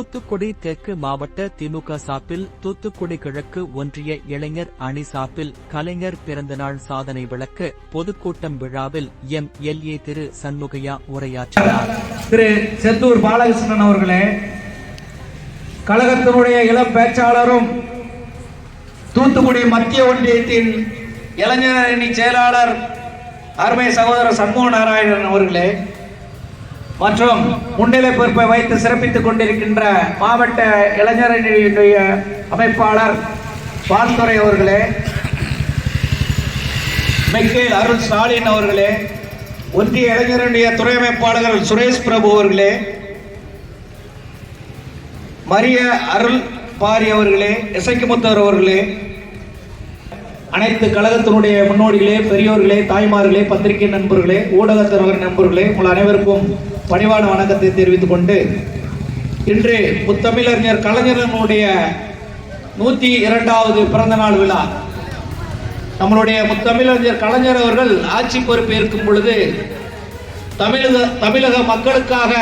தூத்துக்குடி தெற்கு மாவட்ட திமுக சார்பில் தூத்துக்குடி கிழக்கு ஒன்றிய இளைஞர் அணி சார்பில் கலைஞர் பிறந்தநாள் சாதனை விளக்க பொதுக்கூட்டம் விழாவில் எம். எல். ஏ. திரு. சண்முகையா உரையாற்றினார். திரு. செந்தூர் பாலகிருஷ்ணன் அவர்களே கழகத்தினுடைய இளம் பேச்சாளரும் தூத்துக்குடி மத்திய ஒன்றியத்தின் இளைஞர் அணி செயலாளர் அருமை சகோதரர் சண்முக நாராயணன் அவர்களே மற்றும் முன்னிலை பொறுப்பை வைத்து சிறப்பித்துக் கொண்டிருக்கின்ற மாவட்ட இளைஞரணியினுடைய அமைப்பாளர் பால்துறை அவர்களே மெக்கேல் அருள் ஸ்டாலின் அவர்களே ஒன்றிய இளைஞரணிய துறை அமைப்பாளர்கள் சுரேஷ் பிரபு அவர்களே மரிய அருள் பாரி அவர்களே இசைக்குமுத்தர் அவர்களே அனைத்து கழகத்தினுடைய முன்னோடிகளே பெரியோர்களே தாய்மார்களே பத்திரிகை நண்பர்களே ஊடகத்தினர் நண்பர்களே உங்கள் அனைவருக்கும் பணிவான வணக்கத்தை தெரிவித்துக் கொண்டு இன்று முத்தமிழறிஞர் கலைஞரனுடைய நூற்றி இரண்டாவது பிறந்தநாள் விழா. நம்மளுடைய முத்தமிழறிஞர் கலைஞர் அவர்கள் ஆட்சி பொறுப்பு இருக்கும் பொழுது தமிழக தமிழக மக்களுக்காக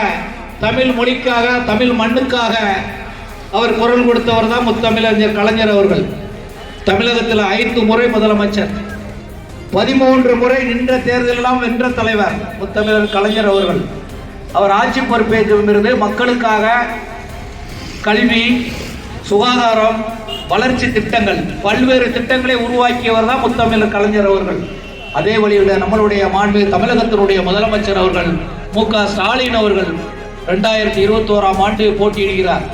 தமிழ் மொழிக்காக தமிழ் மண்ணுக்காக அவர் குரல் கொடுத்தவர் தான் முத்தமிழறிஞர் கலைஞர் அவர்கள். தமிழகத்தில் ஐந்து முறை முதலமைச்சர். பதிமூன்று முறை நின்ற தேர்தலெல்லாம் வென்ற தலைவர் முத்தமிழர் கலைஞர் அவர்கள். அவர் ஆட்சி பொறுப்பேற்றிருந்து மக்களுக்காக கல்வி சுகாதாரம் வளர்ச்சி திட்டங்கள் பல்வேறு திட்டங்களை உருவாக்கியவர் தான் முத்தமிழர் கலைஞர் அவர்கள். அதே வழியில் நம்மளுடைய மாண்பு தமிழகத்தினுடைய முதலமைச்சர் அவர்கள் மு க ஸ்டாலின் அவர்கள் ரெண்டாயிரத்தி இருபத்தி ஓராம் ஆண்டு போட்டியிடுகிறார்.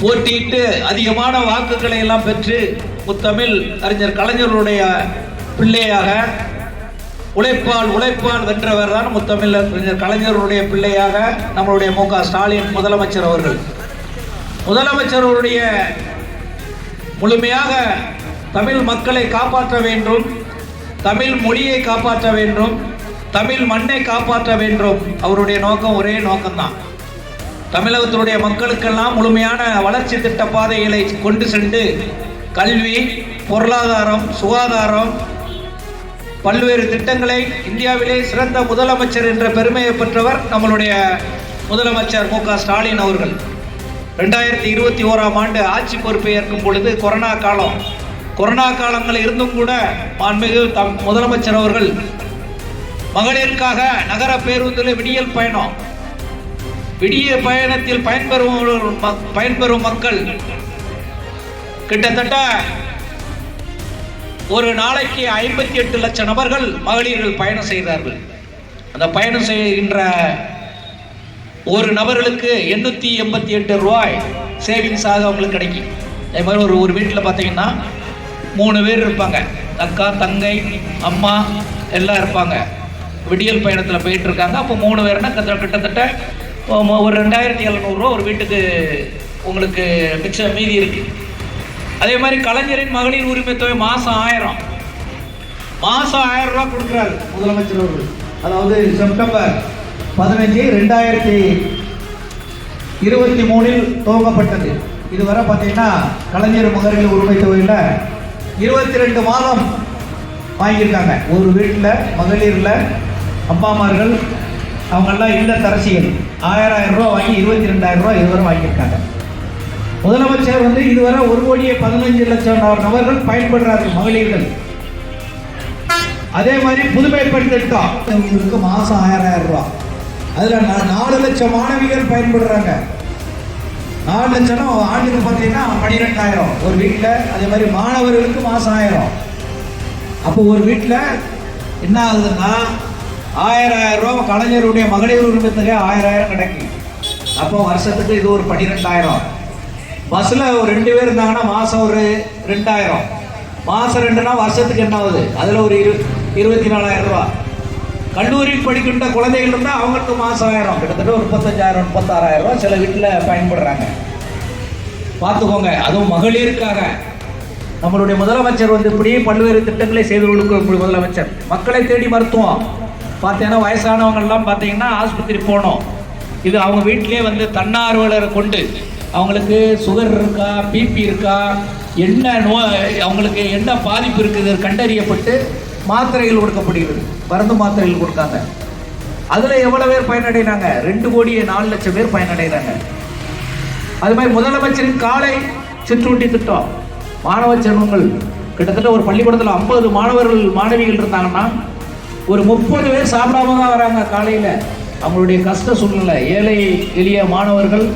போட்டியிட்டு அதிகமான வாக்குகளை எல்லாம் பெற்று முத்தமிழ் அறிஞர் கலைஞருடைய பிள்ளையாக உழைப்பால் உழைப்பால் வென்றவர் தான் முத்தமிழர் கலைஞருடைய பிள்ளையாக நம்மளுடைய மு க ஸ்டாலின் முதலமைச்சர் அவர்கள். முதலமைச்சர் அவருடைய முழுமையாக தமிழ் மக்களை காப்பாற்ற வேண்டும். தமிழ் மொழியை காப்பாற்ற வேண்டும். தமிழ் மண்ணை காப்பாற்ற வேண்டும். அவருடைய நோக்கம் ஒரே நோக்கம்தான். தமிழகத்தினுடைய மக்களுக்கெல்லாம் முழுமையான வளர்ச்சி திட்ட பாதைகளை கொண்டு சென்று கல்வி பொருளாதாரம் சுகாதாரம் பல்வேறு திட்டங்களை இந்தியாவிலே சிறந்த முதலமைச்சர் என்ற பெருமையை பெற்றவர் நம்மளுடைய முதலமைச்சர் மு ஸ்டாலின் அவர்கள். ரெண்டாயிரத்தி இருபத்தி ஓராம் ஆண்டு ஆட்சி பொறுப்பை ஏற்கும் பொழுது கொரோனா காலம் கொரோனா காலங்கள் இருந்தும் கூட மாண்புமிகு தம் முதலமைச்சர் அவர்கள் மகளிருக்காக நகர பேருந்தில் விடியல் பயணம் விடிய பயணத்தில் பயன்பெறும் மக்- பயன்பெறும் மக்கள் கிட்டத்தட்ட ஒரு நாளைக்கு ஐம்பத்தி எட்டு லட்சம் நபர்கள் மகளிர்கள் பயணம் செய்கிறார்கள். அந்த பயணம் செய்கின்ற ஒரு நபர்களுக்கு எண்ணூற்றி எண்பத்தி எட்டு ரூபாய் சேவிங்ஸாக அவங்களுக்கு கிடைக்கும். அதே மாதிரி ஒரு ஒரு வீட்டில் பார்த்தீங்கன்னா மூணு பேர் இருப்பாங்க. அக்கா தங்கை அம்மா எல்லாம் இருப்பாங்க. விடியல் பயணத்தில் போயிட்டு இருக்காங்க அப்போ மூணு பேர்னா கிட்டத்தட்ட ஒரு ரெண்டாயிரத்தி எழுநூறுவா ஒரு வீட்டுக்கு உங்களுக்கு மிச்சம் மீதி இருக்குது அதே மாதிரி கலைஞரின் மகளிர் உரிமை தொகை மாதம் ஆயிரம். மாதம் ஆயிரம் ரூபா கொடுக்குறாரு முதலமைச்சர் அவர்கள் அதாவது செப்டம்பர் பதினஞ்சு ரெண்டாயிரத்தி இருபத்தி மூணில் துவங்கப்பட்டது. இதுவரை பார்த்தீங்கன்னா கலைஞர் மகளிர் உரிமை தொகையில் இருபத்தி ரெண்டு மாதம் வாங்கியிருக்காங்க. ஒரு வீட்டில் மகளிரில் அம்மாமார்கள் அவங்கெல்லாம் இல்ல தரசிகள் ஆயிரம் ஆயிரம் ரூபா வாங்கி இருபத்தி ரெண்டாயிரம் ரூபா இதுவரை வாங்கியிருக்காங்க. முதலமைச்சர் வந்து இதுவரை ஒரு கோடியே பதினஞ்சு லட்சம் நபர்கள் பயன்படுறார்கள் மகளிர்கள். அதே மாதிரி புதுமை பெண் திட்டம் இவங்களுக்கு மாதம் ஆயிரம் ஆயிரம் ரூபா. அதில் நாலு லட்சம் மாணவிகள் பயன்படுறாங்க. நாலு லட்சம் ஆண்டுக்கு பார்த்தீங்கன்னா பன்னிரெண்டாயிரம். ஒரு வீட்டில் அதே மாதிரி மாணவர்களுக்கு மாதம் ஆயிரம். அப்போ ஒரு வீட்டில் என்ன ஆகுதுன்னா ஆயிரம் ஆயிரம் ரூபா கலைஞருடைய மகளிர் உரிமை தொகை ஆயிரம் ஆயிரம் கிடைக்கும். அப்போ வருஷத்துக்கு இது ஒரு பன்னிரெண்டாயிரம். பஸ்ஸில் ஒரு ரெண்டு பேர் இருந்தாங்கன்னா மாதம் ஒரு ரெண்டாயிரம். மாதம் ரெண்டுனா வருஷத்துக்கு என்ன ஆகுது அதில் ஒரு இரு இருபத்தி நாலாயிரம் ரூபா. கல்லூரியில் படிக்கின்ற குழந்தைகள் இருந்தால் அவங்களுக்கு மாதம் ஆயிரம். கிட்டத்தட்ட ஒரு முப்பத்தஞ்சாயிரம் முப்பத்தாறாயிரம் ரூபா சில வீட்டில் பயன்படுறாங்க. பார்த்துக்கோங்க அதுவும் மகளிருக்காக. நம்மளுடைய முதலமைச்சர் வந்து இப்படியே பல்வேறு திட்டங்களை செய்து கொடுக்க முதலமைச்சர். மக்களை தேடி மருத்துவம். பார்த்தீங்கன்னா வயசானவங்கள்லாம் பார்த்தீங்கன்னா ஆஸ்பத்திரி போகணும் இது அவங்க வீட்டிலே வந்து தன்னார்வலரை கொண்டு அவங்களுக்கு சுகர் இருக்கா பிபி இருக்கா என்ன நோய் அவங்களுக்கு என்ன பாதிப்பு இருக்குது கண்டறியப்பட்டு மாத்திரைகள் கொடுக்கப்படுகிறது. மருந்து மாத்திரைகள் கொடுக்காங்க அதில் எவ்வளோ பேர் பயனடைகிறாங்க ரெண்டு கோடியே நாலு லட்சம் பேர் பயனடைகிறாங்க அது மாதிரி முதலமைச்சரின் காலை சிற்றுண்டி திட்டம். மாணவ செல்வங்கள் கிட்டத்தட்ட ஒரு பள்ளிக்கூடத்தில் ஐம்பது மாணவர்கள் மாணவிகள் இருந்தாங்கன்னா ஒரு முப்பது பேர் சாப்பிடாம தான் வராங்க காலையில். அவங்களுடைய கஷ்ட சூழ்நிலை. ஏழை எளிய மாணவர்கள்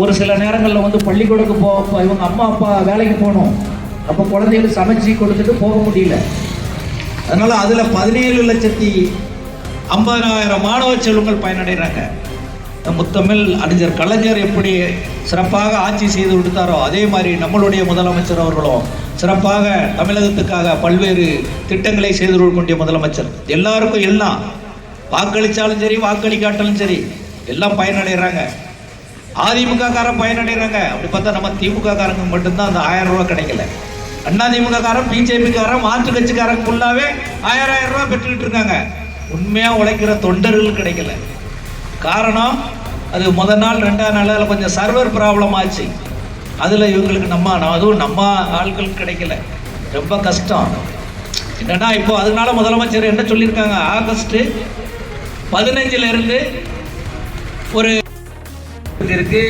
ஒரு சில நேரங்களில் வந்து பள்ளிக்கூடத்துக்கு போ இவங்க அம்மா அப்பா வேலைக்கு போகணும். அப்போ குழந்தைகளுக்கு சமைச்சு கொடுத்துட்டு போக முடியல. அதனால் அதில் பதினேழு லட்சத்தி ஐம்பதாயிரம் மாணவ செல்வங்கள் பயனடைகிறாங்க முத்தமிழ் அறிஞர் கலைஞர் எப்படி சிறப்பாக ஆட்சி செய்து கொடுத்தாரோ அதே மாதிரி நம்மளுடைய முதலமைச்சர் அவர்களும் சிறப்பாக தமிழகத்துக்காக பல்வேறு திட்டங்களை செய்து கொண்டிய முதலமைச்சர். எல்லாருக்கும் எல்லாம் வாக்களித்தாலும் சரி வாக்களிக்காட்டாலும் சரி எல்லாம் பயனடைகிறாங்க அதிமுக காரன் பயனடைகிறாங்க அப்படி பார்த்தா நம்ம திமுக காரங்க மட்டும்தான் அந்த ஆயிரம் ரூபா கிடைக்கல. அண்ணா திமுக காரன் பிஜேபி காரன் மாற்று கட்சிக்காரங்க ஃபுல்லாவே ஆயிரம் ஆயிரம் ரூபா பெற்றுக்கிட்டு இருக்காங்க. உண்மையா உழைக்கிற தொண்டர்கள் கிடைக்கல. காரணம் அது முத நாள் ரெண்டாம் நாள் அதில் கொஞ்சம் சர்வர் ப்ராப்ளம் ஆச்சு. அதில் இவங்களுக்கு நம்ம அதுவும் நம்ம ஆட்கள் கிடைக்கல. ரொம்ப கஷ்டம். என்னன்னா இப்போ அதனால முதலமைச்சர் என்ன சொல்லியிருக்காங்க? ஆகஸ்ட் பதினஞ்சுல இருந்து ஒரு இதற்கு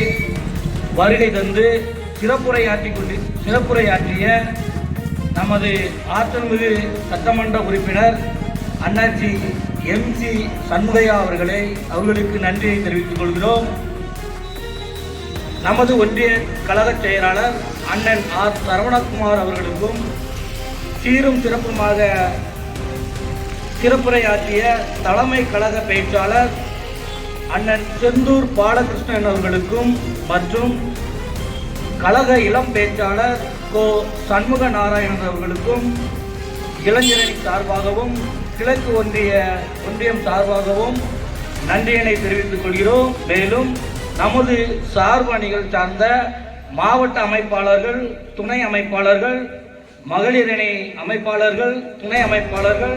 வருகை தந்து சிறப்புரை ஆற்றிக் கொண்டு சிறப்புரை ஆற்றிய நமது ஆற்றல்மிகு சட்டமன்ற உறுப்பினர் அண்ணாச்சி எம்சி சண்முகையா அவர்களை அவர்களுக்கு நன்றியை தெரிவித்துக் கொள்கிறோம். நமது ஒன்றிய கழக செயலாளர் அண்ணன் ஆர். சரவணகுமார் அவர்களுக்கும் சீரும் சிறப்புமாக சிறப்புரையாற்றிய தலைமை கழக பேச்சாளர் அண்ணன் செந்தூர் பாலகிருஷ்ணன் அவர்களுக்கும் மற்றும் கழக இளம் பேச்சாளர் கோ சண்முக நாராயணன் அவர்களுக்கும் இளைஞரணி சார்பாகவும் கிழக்கு ஒன்றிய ஒன்றியம் சார்பாகவும் நன்றியினை தெரிவித்துக் கொள்கிறோம். மேலும் நமது சார்பு அணிகள் சார்ந்த மாவட்ட அமைப்பாளர்கள் துணை அமைப்பாளர்கள் மகளிரணி அமைப்பாளர்கள் துணை அமைப்பாளர்கள்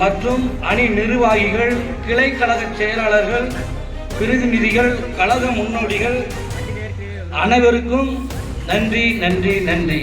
மற்றும் அணி நிர்வாகிகள் கிளை கழக செயலாளர்கள் பிரதிநிதிகள் கழக முன்னோடிகள் அனைவருக்கும் நன்றி நன்றி நன்றி.